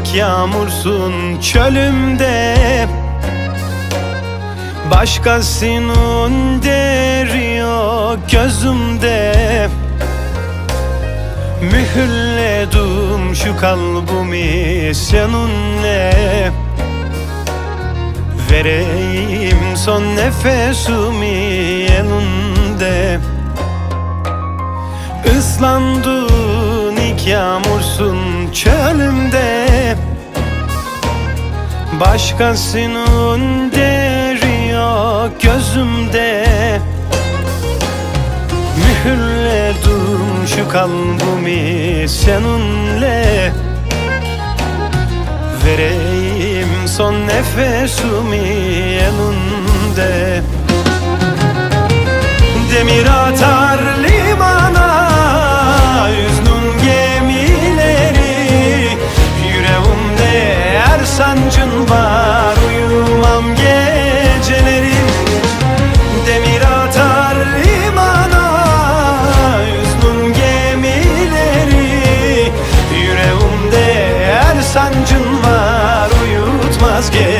ilk yağmursun çölümde. Başkasının deri yok gözümde. Mühürledim şu kalbimi seninle. Vereyim son nefesimi elinde. Islandın ilk yağmursun çölümde. Başkasının deri yok gözümde. Mühürledim şu kalbimi seninle. Vereyim son nefesimi elinde. Demir atar sancın var Uyumam geceleri. Demir atar limana Hüznün gemileri. Yüreğimde her sancın var Uyutmaz geceleri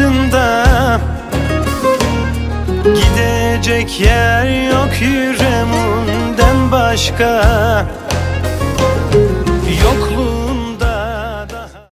kapısında Gidecek yer yok yüreğimden başka